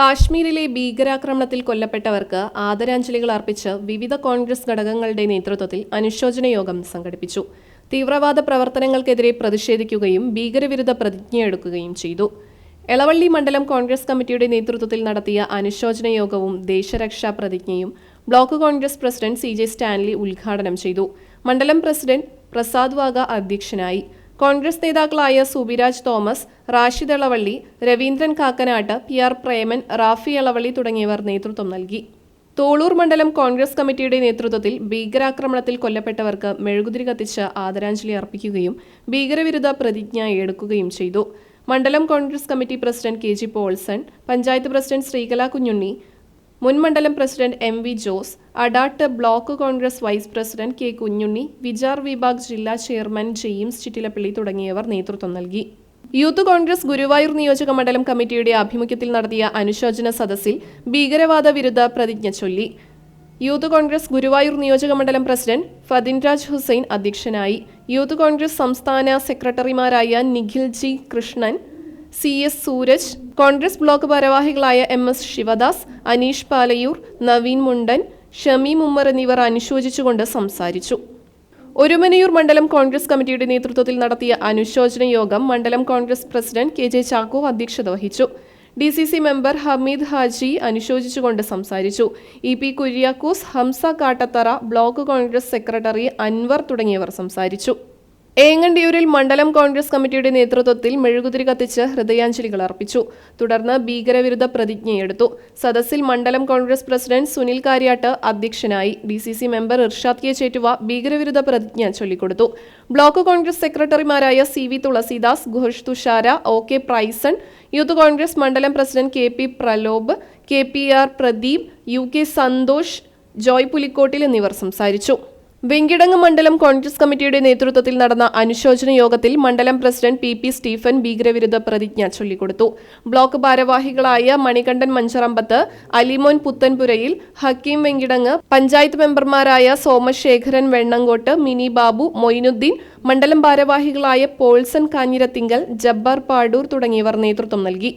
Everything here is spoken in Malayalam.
കാശ്മീരിലെ ഭീകരാക്രമണത്തിൽ കൊല്ലപ്പെട്ടവർക്ക് ആദരാഞ്ജലികൾ അർപ്പിച്ച് വിവിധ കോൺഗ്രസ് ഘടകങ്ങളുടെ നേതൃത്വത്തിൽ അനുശോചന യോഗം സംഘടിപ്പിച്ചു. തീവ്രവാദ പ്രവർത്തനങ്ങൾക്കെതിരെ പ്രതിഷേധിക്കുകയും ഭീകരവിരുദ്ധ പ്രതിജ്ഞയെടുക്കുകയും ചെയ്തു. എളവള്ളി മണ്ഡലം കോൺഗ്രസ് കമ്മിറ്റിയുടെ നേതൃത്വത്തിൽ നടത്തിയ അനുശോചന യോഗവും ദേശരക്ഷാ പ്രതിജ്ഞയും block Congress president C J Stanley ഉദ്ഘാടനം ചെയ്തു. മണ്ഡലം പ്രസിഡന്റ് പ്രസാദ് വാഗ അധ്യക്ഷനായി. കോൺഗ്രസ് നേതാക്കളായ സുബിരാജ് തോമസ് റാഷിദ് എളവള്ളി രവീന്ദ്രൻ കാക്കനാട്ട് പി ആർ പ്രേമൻ റാഫി എളവള്ളി തുടങ്ങിയവർ നേതൃത്വം നൽകി. തോളൂർ മണ്ഡലം കോൺഗ്രസ് കമ്മിറ്റിയുടെ നേതൃത്വത്തിൽ ഭീകരാക്രമണത്തിൽ കൊല്ലപ്പെട്ടവർക്ക് മെഴുകുതിരി കത്തിച്ച് ആദരാഞ്ജലി അർപ്പിക്കുകയും ഭീകരവിരുദ്ധ പ്രതിജ്ഞ എടുക്കുകയും ചെയ്തു. മണ്ഡലം Congress committee president K G Polson panchayat president Sreekala Kunjunni മുൻ മണ്ഡലം president M V Jose Adatt block Congress vice president K Kunjunni Vichar Vibhag ജില്ലാ ചെയർമാൻ ജെയിംസ് ചിറ്റിലപ്പള്ളി തുടങ്ങിയവർ നേതൃത്വം നൽകി. യൂത്ത് കോൺഗ്രസ് ഗുരുവായൂർ നിയോജക മണ്ഡലം കമ്മിറ്റിയുടെ ആഭിമുഖ്യത്തിൽ നടത്തിയ അനുശോചന സദസ്സിൽ ഭീകരവാദ വിരുദ്ധ പ്രതിജ്ഞ ചൊല്ലി. യൂത്ത് കോൺഗ്രസ് ഗുരുവായൂർ നിയോജക മണ്ഡലം പ്രസിഡന്റ് ഫദിൻരാജ് ഹുസൈൻ അധ്യക്ഷനായി. യൂത്ത് കോൺഗ്രസ് സംസ്ഥാന സെക്രട്ടറിമാരായ Nikhil G Krishnan C S Suraj Congress block ഭാരവാഹികളായ എം എസ് ശിവദാസ് അനീഷ് പാലയൂർ നവീൻ മുണ്ടൻ ഷമി മുമ്മർ എന്നിവർ അനുശോചിച്ചുകൊണ്ട് സംസാരിച്ചു. ഒരുമനയൂർ മണ്ഡലം കോൺഗ്രസ് കമ്മിറ്റിയുടെ നേതൃത്വത്തിൽ നടത്തിയ അനുശോചന യോഗം മണ്ഡലം Congress president K J Chacko അധ്യക്ഷത വഹിച്ചു. D C C member Hameed Haji അനുശോചിച്ചുകൊണ്ട് സംസാരിച്ചു. E P Kuriakose Hamza Kattathara block Congress secretary Anwar തുടങ്ങിയവർ സംസാരിച്ചു. ഏങ്ങണ്ടിയൂരിൽ മണ്ഡലം കോൺഗ്രസ് കമ്മിറ്റിയുടെ നേതൃത്വത്തിൽ മെഴുകുതിരി കത്തിച്ച് ഹൃദയാഞ്ജലികൾ അർപ്പിച്ചു. തുടർന്ന് ഭീകരവിരുദ്ധ പ്രതിജ്ഞയെടുത്തു. സദസ്സിൽ മണ്ഡലം കോൺഗ്രസ് പ്രസിഡന്റ് സുനിൽ കാര്യാട്ട് അധ്യക്ഷനായി. D C C member Irshad K Chettuva ഭീകരവിരുദ്ധ പ്രതിജ്ഞ ചൊല്ലിക്കൊടുത്തു. ബ്ലോക്ക് കോൺഗ്രസ് സെക്രട്ടറിമാരായ C V Thulasidas Ghosh Thushara O K Prizon youth Congress മണ്ഡലം president K P Pralob K P R Pradeep U K Santhosh Joy Pulikottil എന്നിവർ സംസാരിച്ചു. വെങ്കിടങ്ങ് മണ്ഡലം കോൺഗ്രസ് കമ്മിറ്റിയുടെ നേതൃത്വത്തിൽ നടന്ന അനുശോചന യോഗത്തിൽ മണ്ഡലം പ്രസിഡന്റ് പി പി സ്റ്റീഫൻ ഭീകരവിരുദ്ധ പ്രതിജ്ഞ ചൊല്ലിക്കൊടുത്തു. ബ്ലോക്ക് ഭാരവാഹികളായ മണികണ്ഠൻ മഞ്ചറമ്പത്ത് അലിമോൻ പുത്തൻപുരയിൽ ഹക്കീം വെങ്കിടങ്ങ് പഞ്ചായത്ത് മെമ്പർമാരായ സോമശേഖരൻ വെണ്ണങ്കോട്ട് മിനി ബാബു മൊയിനുദ്ദീൻ മണ്ഡലം ഭാരവാഹികളായ പോൾസൺ കാഞ്ഞിരത്തിങ്കൽ ജബ്ബാർ പാടൂർ തുടങ്ങിയവർ നേതൃത്വം നൽകി.